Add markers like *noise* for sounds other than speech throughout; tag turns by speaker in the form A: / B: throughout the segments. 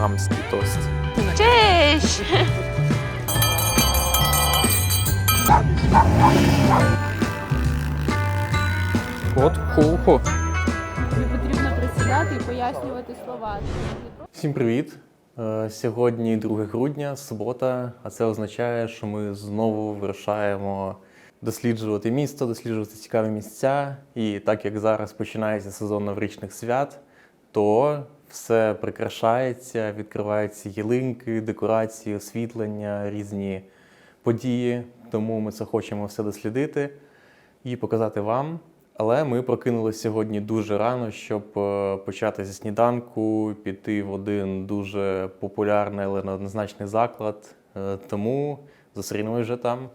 A: хамський тост.
B: Честь!
A: От ху-ху.
C: Тобі потрібно присідати і пояснювати слова.
A: Всім привіт! Е, Сьогодні 2 грудня, субота, а це означає, що ми знову вирушаємо досліджувати місто, досліджувати цікаві місця. І так як зараз починається сезон новорічних свят, то все прикрашається, відкриваються ялинки, декорації, освітлення, різні події. Тому ми це хочемо все дослідити і показати вам. Але ми прокинулися сьогодні дуже рано, щоб е, почати зі сніданку, піти в один дуже популярний, але неоднозначний заклад. Е, Тому зустрінемось вже там.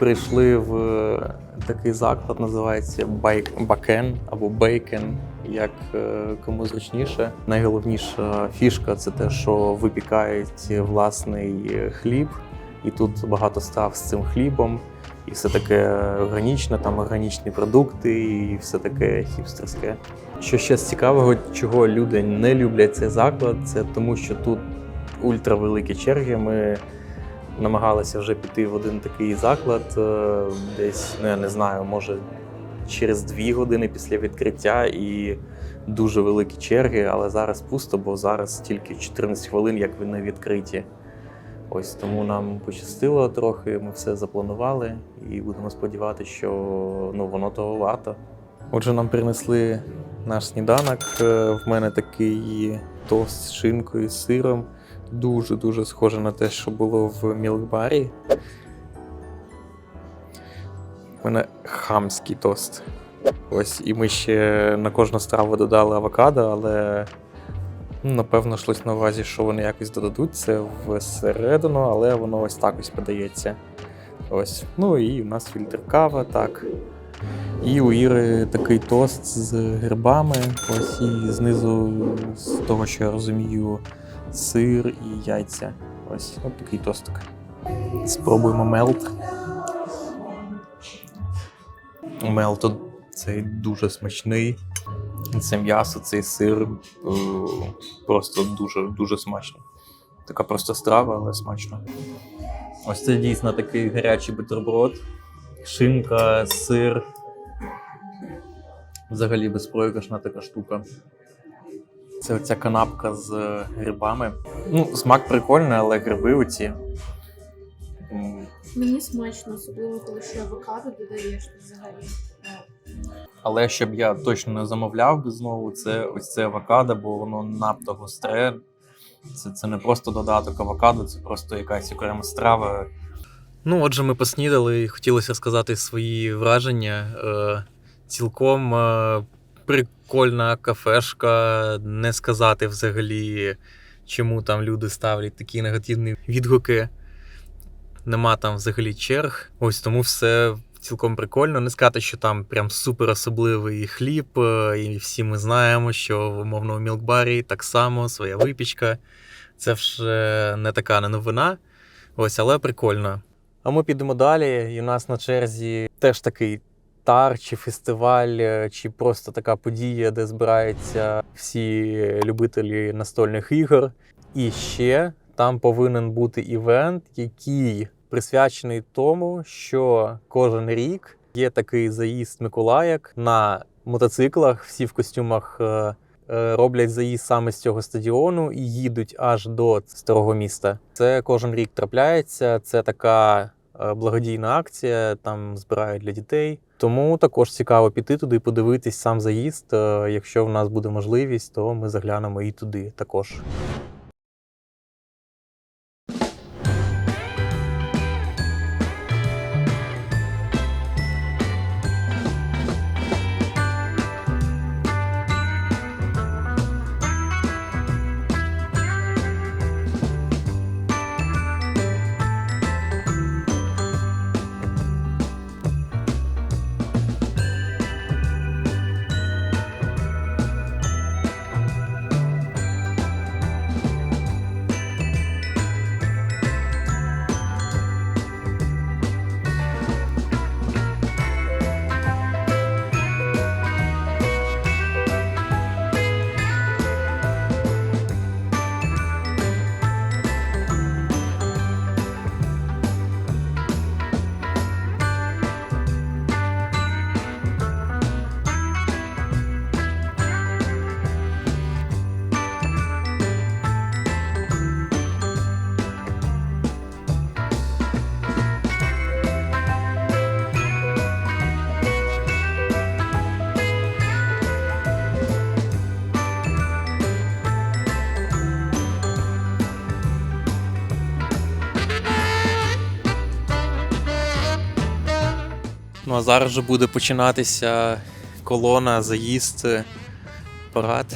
A: Прийшли в е, такий заклад, називається Бакен або Бейкен, як е, кому зручніше. Найголовніша фішка це те, що випікають власний е, хліб, і тут багато страв з цим хлібом. І все таке органічне, там органічні продукти, і все таке хіпстерське. Що ще з цікавого, чого люди не люблять цей заклад, це тому, що тут ультравеликі черги. Ми намагалися вже піти в один такий заклад, е, десь, ну я не знаю, може через дві години після відкриття і дуже великі черги, але зараз пусто, бо зараз тільки 14 хвилин, як вони відкриті. Ось тому нам пощастило трохи, ми все запланували і будемо сподіватися, що ну, воно того варто. Отже, нам принесли наш сніданок. Е, В мене такий тост з шинкою, з сиром. Дуже-дуже схоже на те, що було в мілкбарі. У мене хамський тост. Ось, і ми ще на кожну страву додали авокадо, але ну, напевно йшлось на увазі, що вони якось додадуть це всередину, але воно ось так ось подається. Ось. Ну і у нас фільтр кава, так. І у Іри такий тост з грибами. Ось і знизу, з того, що я розумію, сир і яйця. Ось от такий тостик. Спробуємо мелт. Мелт цей дуже смачний. Це м'ясо, цей сир е, просто дуже дуже смачно. Така просто страва, але смачно. Ось це дійсно такий гарячий бутерброд. Шинка, сир. Взагалі безпроіграшна така штука. Це оця канапка з грибами. Ну, смак прикольний, але гриби оці.
C: Мені смачно, особливо коли ще авокадо додаєш то взагалі.
A: Але щоб я точно не замовляв би знову, це ось це авокадо, бо воно надто гостре. Це, це не просто додаток авокадо, це просто якась окрема страва. Ну, отже, ми поснідали і хотілося сказати свої враження. Е, цілком е, прикольна кафешка, не сказати взагалі, чому там люди ставлять такі негативні відгуки. Нема там взагалі черг. Ось тому все цілком прикольно. Не сказати, що там прям супер особливий хліб, е, і всі ми знаємо, що в умовному мілкбарі так само своя випічка. Це вже не така не новина. Ось, але прикольно. А ми підемо далі, і у нас на черзі теж такий тар, чи фестиваль, е, чи просто така подія, де збираються всі любителі настольних ігор. І ще там повинен бути івент, який присвячений тому, що кожен рік є такий заїзд Миколаїк на мотоциклах, всі в костюмах. е, е, Роблять заїзд саме з цього стадіону і їдуть аж до старого міста. Це кожен рік трапляється. Це така благодійна акція, там збирають для дітей. Тому також цікаво піти туди, подивитись сам заїзд. Е, Якщо в нас буде можливість, то ми заглянемо і туди також. Ну а зараз же буде починатися колона, заїзд, е, парад.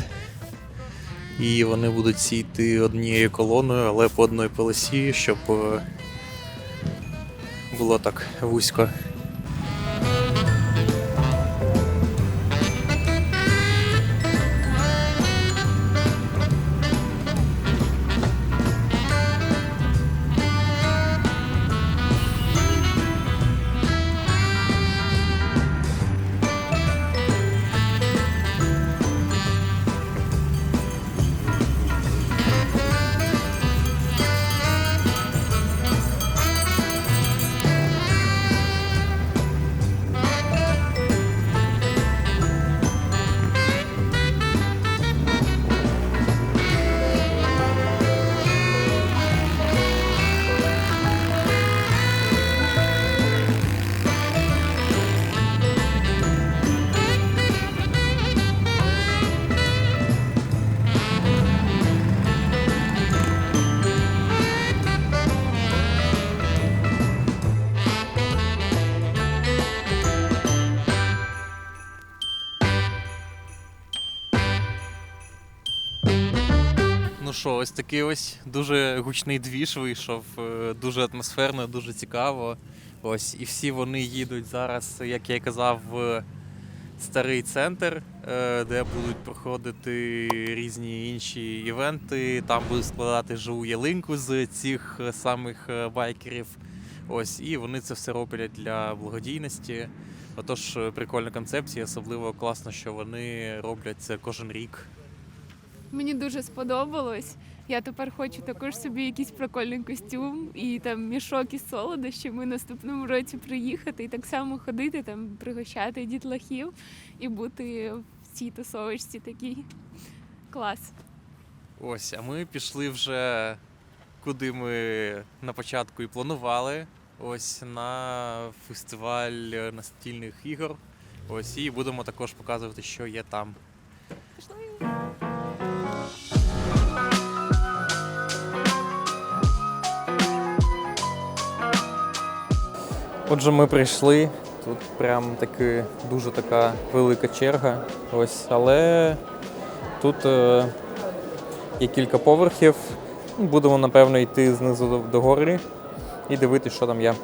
A: І вони будуть сійти однією колоною, але по одній полосі, щоб е, було так вузько. Такий ось дуже гучний двіж вийшов, е, дуже атмосферно, дуже цікаво. Ось, і всі вони їдуть зараз, як я й казав, в старий центр, е, де будуть проходити різні інші івенти. Там будуть складати живу ялинку з цих е, самих байкерів. Ось, і вони це все роблять для благодійності. Отож, прикольна концепція, особливо класно, що вони роблять це кожен рік.
B: Мені дуже сподобалось. Я тепер хочу також собі якийсь прикольний костюм і там мішок із солодощами наступному році приїхати і так само ходити, там пригощати дітлахів і бути в цій тусовочці такій. Клас.
A: Ось, а ми пішли вже куди ми на початку і планували. Ось на фестиваль настільних ігор. Ось і будемо також показувати, що є там.
B: Пішли.
A: Отже, ми прийшли. Тут прям таки дуже така велика черга. Ось, але тут е, є кілька поверхів. Будемо, напевно, йти знизу до, до гори і дивитися, що там є.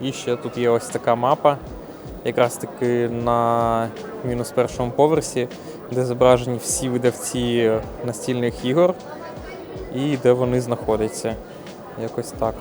A: І ще тут є ось така мапа, якраз таки на мінус першому поверсі, де зображені всі видавці настільних ігор і де вони знаходяться. Якось так.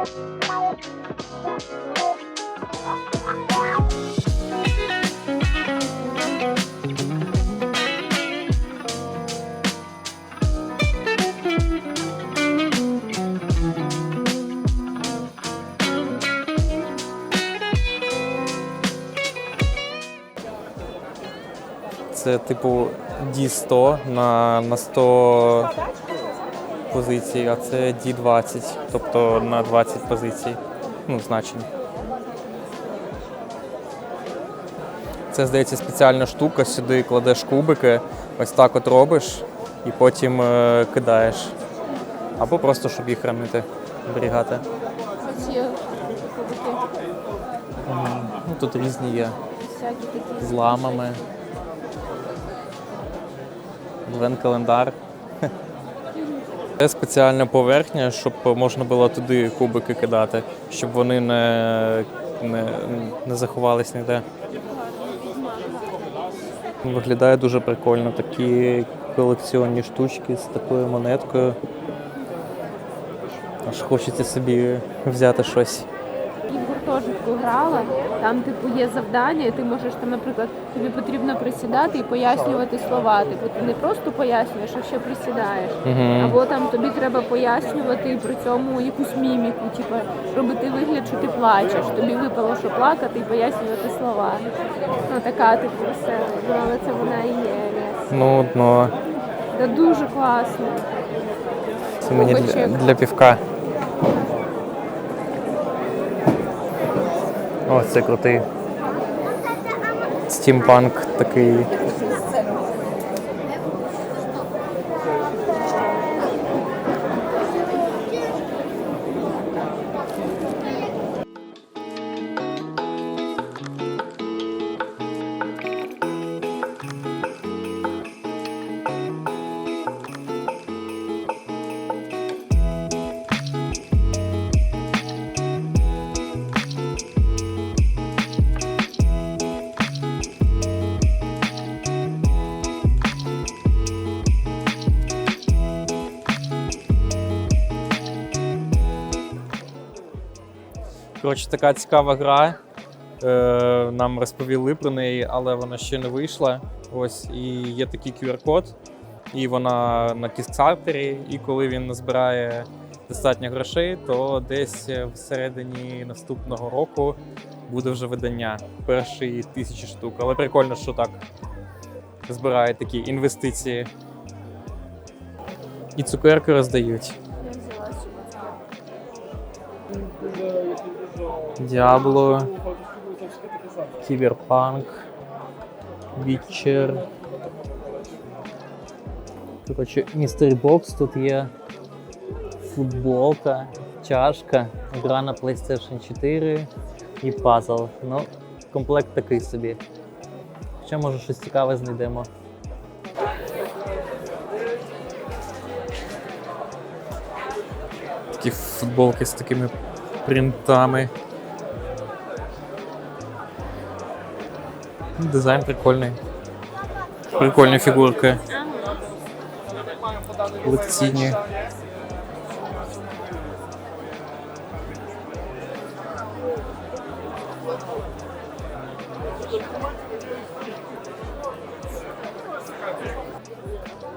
A: Це типу D100 на, на 100 позицій, а це D20, тобто на 20 позицій. Ну, значень. Це, здається, спеціальна штука, сюди кладеш кубики, ось так от робиш і потім е, кидаєш. Або просто щоб їх хранити, зберігати. Ну, тут різні є.
B: всякі такі.
A: з ламами. Адвент-календар. Це спеціальна поверхня, щоб можна було туди кубики кидати, щоб вони не, не, не заховались ніде. Виглядає дуже прикольно. Такі колекціонні штучки з такою монеткою. Аж хочеться собі взяти щось.
B: Гуртожитку грала. Там, типу, є завдання, і ти можеш там, наприклад, тобі потрібно присідати і пояснювати слова. Типу, ти не просто пояснюєш, а ще присідаєш. Або там тобі треба пояснювати при цьому якусь міміку, типу робити вигляд, що ти плачеш. Тобі випало, що плакати і пояснювати слова. Ну така типу весела. Ну, але це вона і є. Yes.
A: Нудно.
B: Та дуже класно.
A: Це мені для, для півка. О, це крутий. Стімпанк такий. Коротше, така цікава гра. Е, нам розповіли про неї, але вона ще не вийшла. Ось і є такий QR-код, і вона на кіскартері. І коли він назбирає достатньо грошей, то десь всередині наступного року буде вже видання перші тисячі штук. Але прикольно, що так збирають такі інвестиції. І цукерки роздають. Діабло, Кіберпанк, Вітчер. Коротше, Містері Бокс тут є футболка, чашка, гра на PlayStation 4 і пазл. Ну, комплект такий собі. Ще може щось цікаве знайдемо. Такі футболки з такими принтами. Дизайн прикольний. Прикольні фігурки. Лекційні.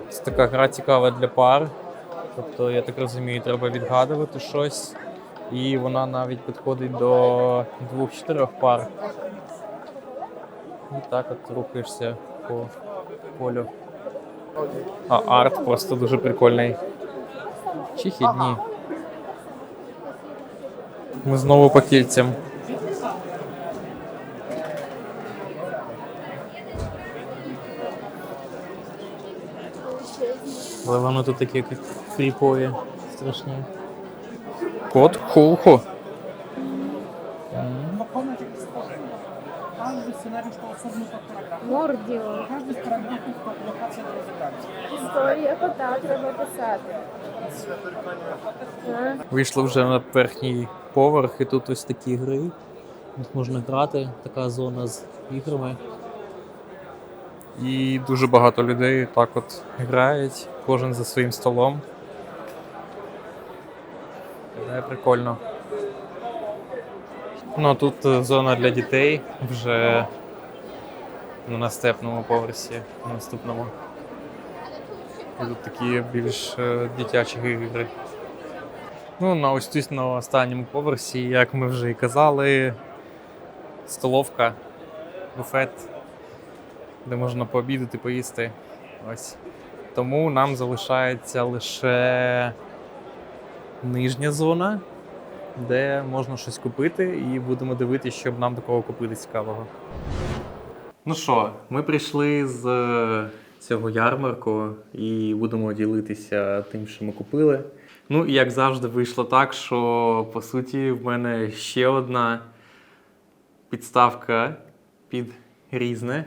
A: Це така гра цікава для пар. Тобто, я так розумію, треба відгадувати щось. І вона навіть підходить до двох-чотирьох пар. І так от рухаєшся по полю. А арт просто дуже прикольний. Чихідні. Ми знову по кільцям. Але воно тут такі як кріпові, страшні. Кот хуху.
B: Мордіо.
D: Из параграфов под локацией разыграния.
B: Історія кота треба писати.
A: Вийшли вже на верхній поверх, і тут ось такі гри. Тут можна грати, така зона з іграми. І дуже багато людей так от грають, кожен за своїм столом. Це прикольно. Ну, тут е, зона для дітей вже на наступному поверсі, на наступному. Тут такі більш е, дитячі ігри. Ну, на ось тут на останньому поверсі, як ми вже і казали, столовка, буфет, де можна пообідати, поїсти. Ось. Тому нам залишається лише нижня зона, де можна щось купити, і будемо дивитися, щоб нам такого купити цікавого. Ну що, ми прийшли з е, цього ярмарку і будемо ділитися тим, що ми купили. Ну і як завжди вийшло так, що по суті в мене ще одна підставка під різне.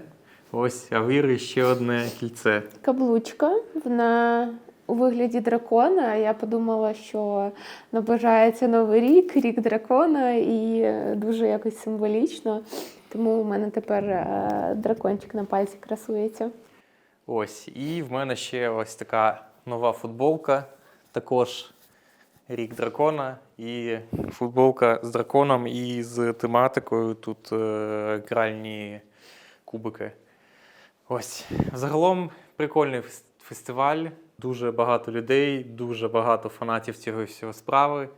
A: Ось, а в Іри ще одне кільце.
B: Каблучка, вона у вигляді дракона. Я подумала, що наближається новий рік, рік дракона, і дуже якось символічно. Тому у мене тепер е, дракончик на пальці красується.
A: Ось, і в мене ще ось така нова футболка, також рік дракона і футболка з драконом і з тематикою. Тут е, гральні кубики. Ось. Загалом прикольний фестиваль. Дуже багато людей, дуже багато фанатів цього всього справи.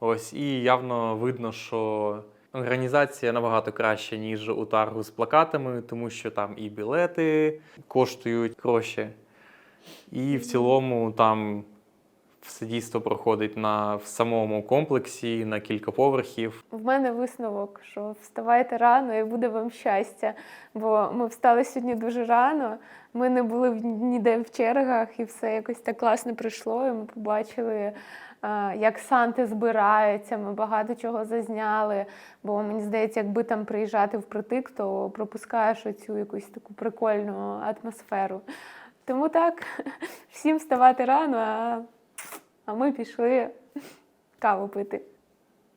A: Ось, і явно видно, що організація набагато краща, ніж у таргу з плакатами, тому що там і білети коштують гроші. І в цілому там все дійство проходить на в самому комплексі на кілька поверхів.
B: В мене висновок, що вставайте рано і буде вам щастя. Бо ми встали сьогодні дуже рано. Ми не були ніде в чергах, і все якось так класно прийшло. І ми побачили, як санти збираються. Ми багато чого зазняли. Бо мені здається, якби там приїжджати впритик, то пропускаєш оцю якусь таку прикольну атмосферу. Тому так, *laughs* всім вставати рано, а, а ми пішли каву пити.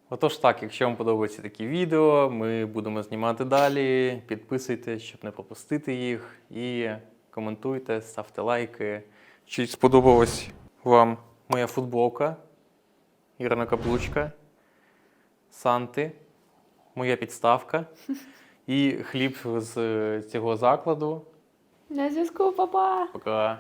A: Отож так, якщо вам подобаються такі відео, ми будемо знімати далі. Підписуйтесь, щоб не пропустити їх. І коментуйте, ставте лайки. Чи сподобалась вам моя футболка, Ірина Каблучка, Санти, моя підставка *laughs* і хліб з цього закладу.
B: На зв'язку, папа!
A: Пока.